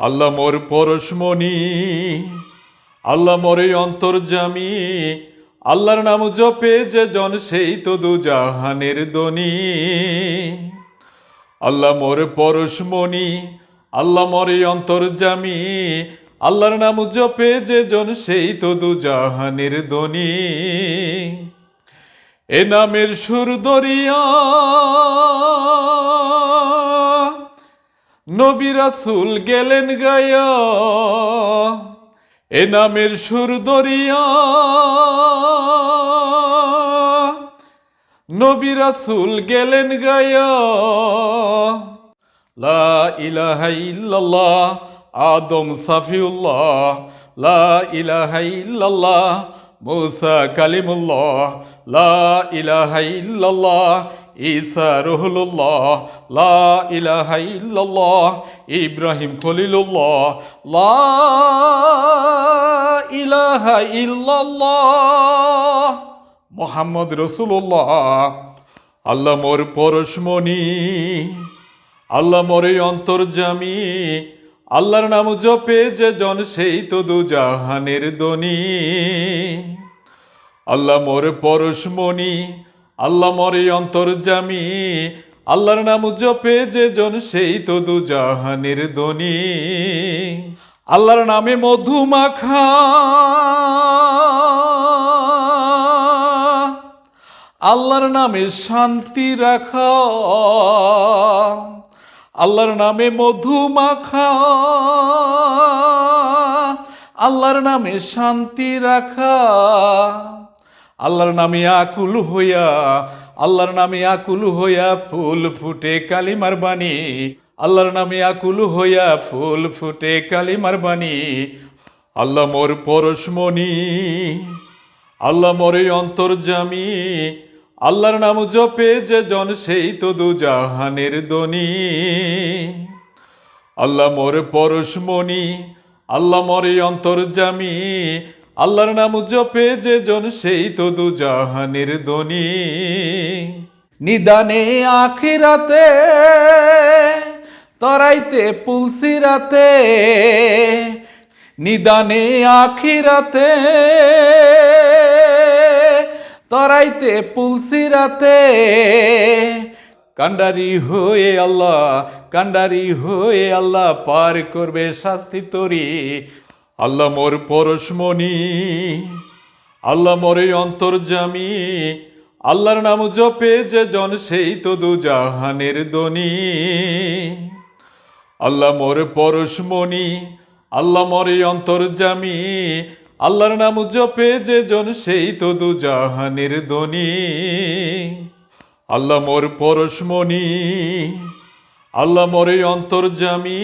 আল্লাহ মোর পরশমণি, আল্লাহ মোরে অন্তর্জামী আল্লাহর নাম জপে যে জন সেই তো দু জাহানের দনি। আল্লাহ মোর পরশমণি, আল্লাহ মরে অন্তর্জামী আল্লাহর নাম জপে যে জন সেই তো দু জাহানের দনি। এ নামের সুর দরিয়া নবী রাসূল গেলেন গায়া, এ নামের সুর দরিয়া। নবী রাসূল গেলেন গায়া, লা ইলাহা ইল্লাল্লাহ, আদম সাফিউল্লাহ, লা ইলাহা ইল্লাল্লাহ, মুসা কালিমুল্লাহ, লা ইলাহা ইল্লাল্লাহ ঈসা রুহুল্লাহ লা ইলাহা ইল্লাল্লাহ, ইব্রাহিম খলিলুল্লাহ, লা ইলাহা ইল্লাল্লাহ, মোহাম্মদ রসুল্লাহ আল্লাহ মোর পরশমণি, আল্লাহ মোরে অন্তর্জামী আল্লাহর নাম জপে যে জন সেই তো দু জাহানের দনি আল্লাহ মোর পরশমণি আল্লাহ মরে অন্তর্জামী আল্লাহর নাম জপে যে জন সেই তো দু জাহানের দনি আল্লাহর নামে মধুমাখা আল্লাহর নামে শান্তি রাখা, আল্লাহর নামে মধু মাখা, আল্লাহর নামে শান্তি রাখা। আল্লাহর নামে আকুল হইয়া, আল্লাহর নামে আকুল হইয়া ফুল ফুটে কালিমার বাণী। আল্লাহর নামে আকুল হইয়া ফুল ফুটে কালিমার বাণী। আল্লাহ মোর পরশমণি, আল্লাহ মরে অন্তর্জামী আল্লাহর নাম জপে যে জন সেই তো দু জাহানের দনি আল্লাহ মোর পরশমণি, আল্লাহ মরে অন্তর্জামী আল্লাহর নাম জপে যে জন সেই তো দু জাহানের দনি নিদানে আখিরাতে, তরাইতে পুলসিরাতে, নিদানে আখিরাতে, তরাইতে পুলসিরাতে। কান্ডারি হয়ে আল্লাহ কান্ডারি হয়ে আল্লাহ পার করবে শাস্তি তরি। আল্লাহ মোর পরশমণি, আল্লাহ মোরে অন্তর্জামী আল্লাহর নাম জপে যে জন সেই তো দু জাহানের দনি আল্লাহ মোর পরশমণি, আল্লাহ মরে অন্তর্জামী আল্লাহর নাম জপে যে জন সেই তো দু জাহানের দনি আল্লাহ মোর পরশমণি, আল্লাহ মরে অন্তর্জামী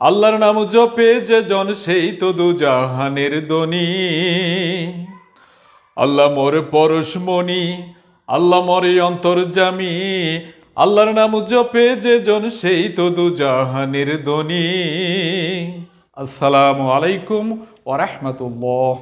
আল্লাহর নাম জপে যে জন সেই তো দু জাহানের দনি আল্লাহ মোর পরশমণি আল্লাহ মরে অন্তর্জামি আল্লাহর নাম জপে যে জন সেই তো দু জাহানের দনি আসসালামু আলাইকুম ওরহমতুল্লাহ